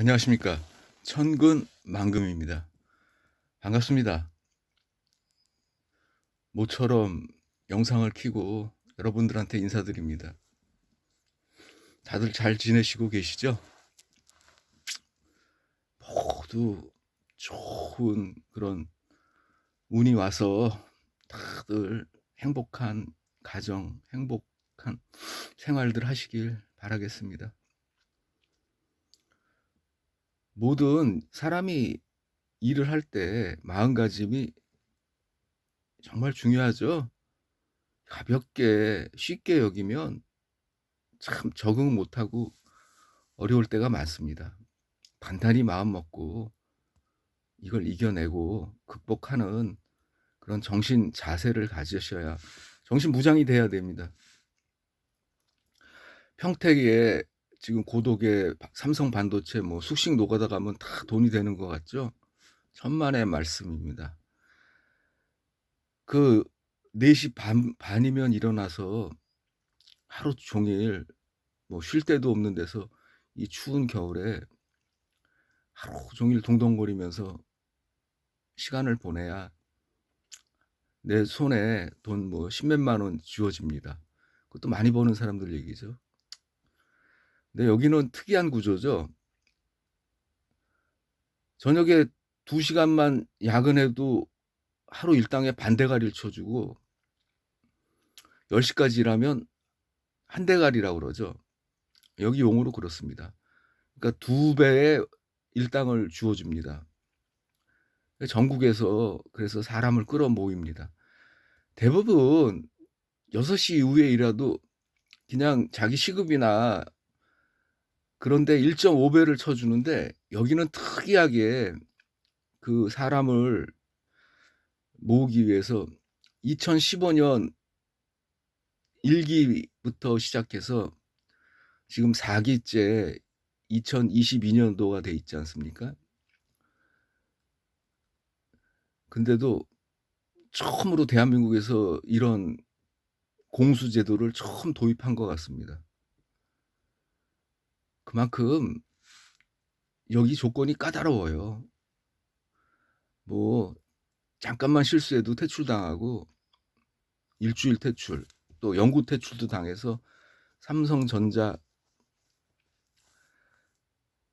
안녕하십니까. 천근 만금입니다. 반갑습니다. 모처럼 영상을 켜고 여러분들한테 인사드립니다. 다들 잘 지내시고 계시죠? 모두 좋은 그런 운이 와서 다들 행복한 가정, 행복한 생활들 하시길 바라겠습니다. 모든 사람이 일을 할 때 마음가짐이 정말 중요하죠. 가볍게 쉽게 여기면 참 적응 못하고 어려울 때가 많습니다. 단단히 마음 먹고 이걸 이겨내고 극복하는 그런 정신 자세를 가지셔야 정신 무장이 돼야 됩니다. 평택에 지금 고독에 삼성 반도체 뭐 숙식 노가다 가면 다 돈이 되는 것 같죠? 천만의 말씀입니다. 그 4시 반, 반이면 일어나서 하루 종일 뭐 쉴 데도 없는 데서 이 추운 겨울에 하루 종일 동동거리면서 시간을 보내야 내 손에 돈 뭐 십몇만 원 쥐어집니다. 그것도 많이 버는 사람들 얘기죠. 근데 여기는 특이한 구조죠. 저녁에 2시간만 야근해도 하루 일당의 반대가리를 쳐주고 10시까지 일하면 한 대가리라고 그러죠. 여기 용어로 그렇습니다. 그러니까 두 배의 일당을 주어줍니다. 전국에서 그래서 사람을 끌어 모입니다. 대부분 6시 이후에 일하도 그냥 자기 시급이나 그런데 1.5배를 쳐주는데 여기는 특이하게 그 사람을 모으기 위해서 2015년 1기부터 시작해서 지금 4기째 2022년도가 돼 있지 않습니까? 근데도 처음으로 대한민국에서 이런 공수제도를 처음 도입한 것 같습니다. 그만큼 여기 조건이 까다로워요. 뭐 잠깐만 실수해도 퇴출당하고 일주일 퇴출, 또 영구 퇴출도 당해서 삼성전자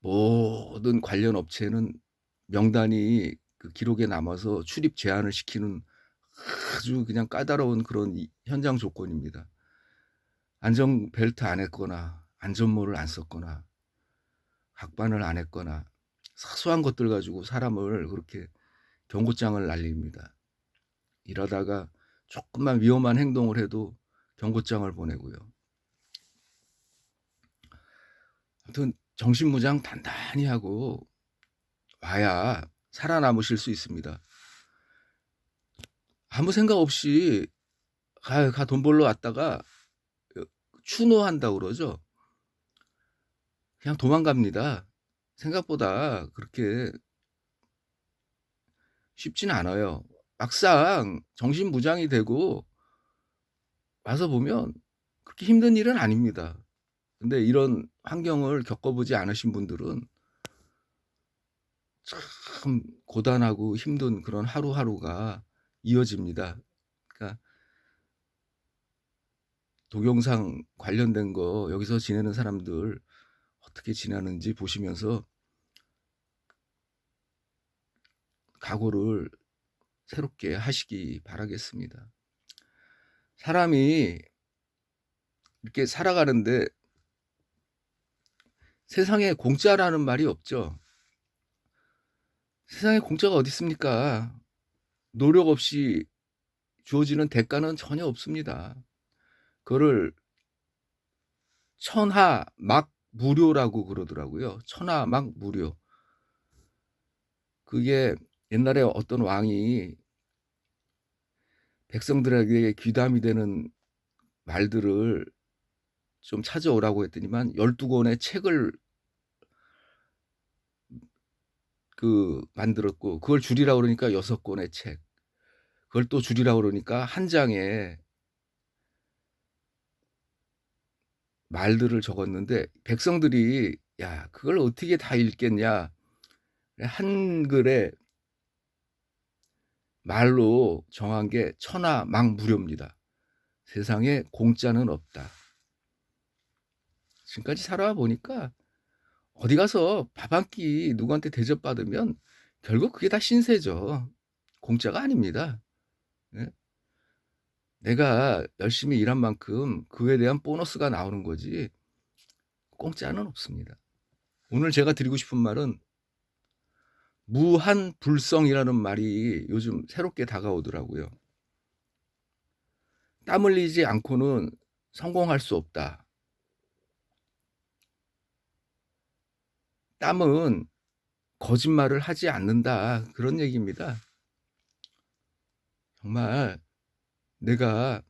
모든 관련 업체는 명단이 그 기록에 남아서 출입 제한을 시키는 아주 그냥 까다로운 그런 현장 조건입니다. 안전 벨트 안 했거나 안전모를 안 썼거나 각반을 안 했거나 사소한 것들 가지고 사람을 그렇게 경고장을 날립니다. 이러다가 조금만 위험한 행동을 해도 경고장을 보내고요. 아무튼 정신무장 단단히 하고 와야 살아남으실 수 있습니다. 아무 생각 없이 가, 가돈 벌러 왔다가 추노한다고 그러죠. 그냥 도망갑니다. 생각보다 그렇게 쉽지는 않아요. 막상 정신무장이 되고 와서 보면 그렇게 힘든 일은 아닙니다. 근데 이런 환경을 겪어보지 않으신 분들은 참 고단하고 힘든 그런 하루하루가 이어집니다. 그러니까 동영상 관련된 거 여기서 지내는 사람들 어떻게 지내는지 보시면서 각오를 새롭게 하시기 바라겠습니다. 사람이 이렇게 살아가는데 세상에 공짜라는 말이 없죠. 세상에 공짜가 어디 있습니까? 노력 없이 주어지는 대가는 전혀 없습니다. 그거를 천하 막 무료라고 그러더라고요. 천하 막 무료. 그게 옛날에 어떤 왕이 백성들에게 귀담이 되는 말들을 좀 찾아오라고 했더니만 12권의 책을 그 만들었고 그걸 줄이라고 그러니까 6권의 책. 그걸 또 줄이라고 그러니까 한 장에 말들을 적었는데 백성들이 야 그걸 어떻게 다 읽겠냐. 한글에 말로 정한 게 천하 망무료입니다. 세상에 공짜는 없다. 지금까지 살아와 보니까 어디 가서 밥 한 끼 누구한테 대접받으면 결국 그게 다 신세죠. 공짜가 아닙니다. 예? 내가 열심히 일한 만큼 그에 대한 보너스가 나오는 거지 공짜는 없습니다. 오늘 제가 드리고 싶은 말은 무한 불성이라는 말이 요즘 새롭게 다가오더라고요. 땀 흘리지 않고는 성공할 수 없다. 땀은 거짓말을 하지 않는다. 그런 얘기입니다. 정말 내가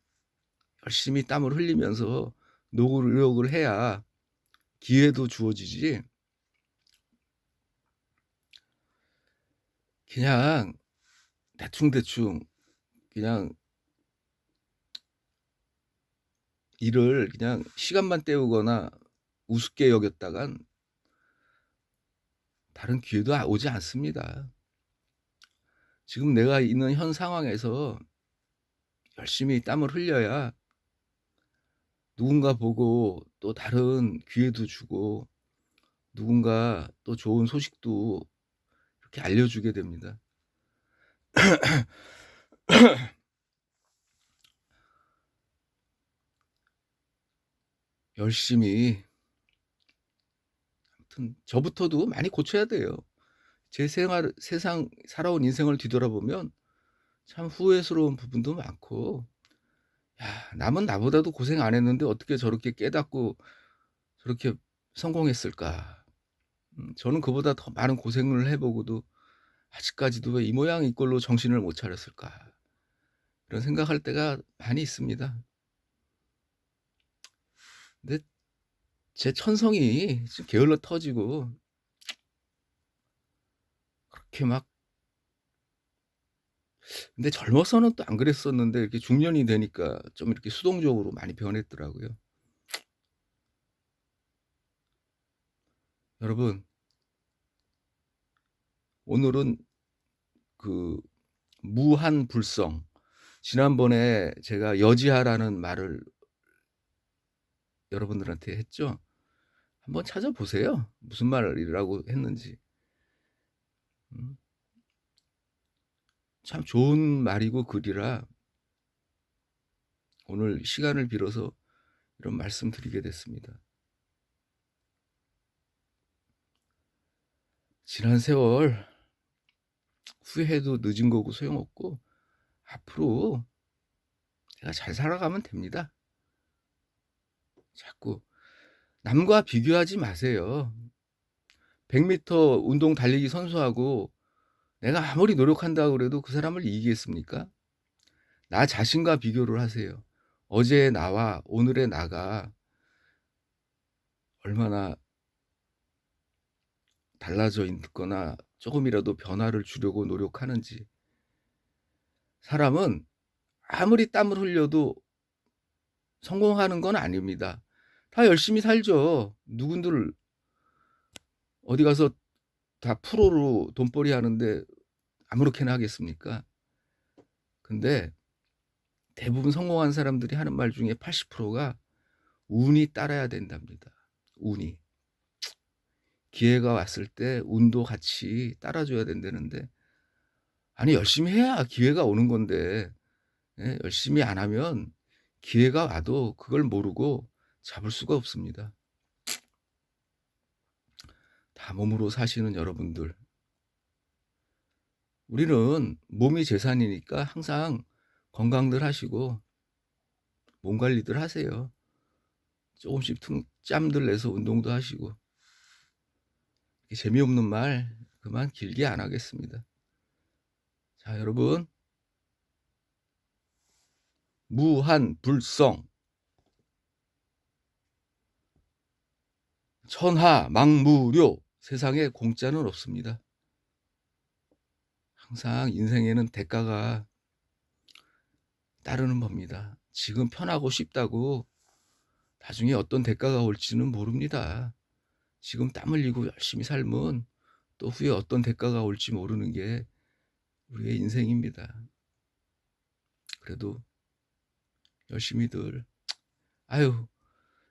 열심히 땀을 흘리면서 노력을 해야 기회도 주어지지. 그냥 대충대충 그냥 일을 그냥 시간만 때우거나 우습게 여겼다간 다른 기회도 아, 오지 않습니다. 지금 내가 있는 현 상황에서 열심히 땀을 흘려야 누군가 보고 또 다른 기회도 주고 누군가 또 좋은 소식도 이렇게 알려주게 됩니다. 열심히 아무튼 저부터도 많이 고쳐야 돼요. 제 생활 세상 살아온 인생을 뒤돌아보면 참 후회스러운 부분도 많고 야 남은 나보다도 고생 안 했는데 어떻게 저렇게 깨닫고 저렇게 성공했을까. 음 저는 그보다 더 많은 고생을 해 보고도 아직까지도 '왜 이 모양 이 꼴로 정신을 못 차렸을까.' 이런 생각할 때가 많이 있습니다. 근데 제 천성이 지금 게을러 터지고 그렇게 막 근데 젊어서는 또 안 그랬었는데 이렇게 중년이 되니까 좀 이렇게 수동적으로 많이 변했더라고요. 여러분 오늘은 그 무한 불성 지난번에 제가 여지하라는 말을 여러분들한테 했죠. 한번 찾아보세요. 무슨 말이라고 했는지. 음. 참 좋은 말이고 글이라 오늘 시간을 빌어서 이런 말씀 드리게 됐습니다. 지난 세월 후회해도 늦은 거고 소용없고 앞으로 제가 잘 살아가면 됩니다. 자꾸 남과 비교하지 마세요. 100m 운동 달리기 선수하고 내가 아무리 노력한다고 그래도 그 사람을 이기겠습니까? 나 자신과 비교를 하세요. 어제의 나와 오늘의 나가 얼마나 달라져 있거나 조금이라도 변화를 주려고 노력하는지. 사람은 아무리 땀을 흘려도 성공하는 건 아닙니다. 다 열심히 살죠. 누군들 어디 가서 다 프로로 돈벌이 하는데 아무렇게나 하겠습니까? 근데 대부분 성공한 사람들이 하는 말 중에 80%가 운이 따라야 된답니다. 운이. 기회가 왔을 때 운도 같이 따라줘야 된다는데 아니 열심히 해야 기회가 오는 건데 예, 열심히 안 하면 기회가 와도 그걸 모르고 잡을 수가 없습니다. 다 몸으로 사시는 여러분들. 우리는 몸이 재산이니까 항상 건강들 하시고 몸 관리들 하세요. 조금씩 짬들 내서 운동도 하시고. 재미없는 말 그만 길게 안 하겠습니다. 자, 여러분. 무한불성 천하 망무료 세상에 공짜는 없습니다. 항상 인생에는 대가가 따르는 법니다. 지금 편하고 쉽다고 나중에 어떤 대가가 올지는 모릅니다. 지금 땀 흘리고 열심히 살면 또 후에 어떤 대가가 올지 모르는 게 우리의 인생입니다. 그래도 열심히들 아유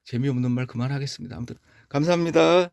재미없는 말 그만하겠습니다. 아무튼 감사합니다.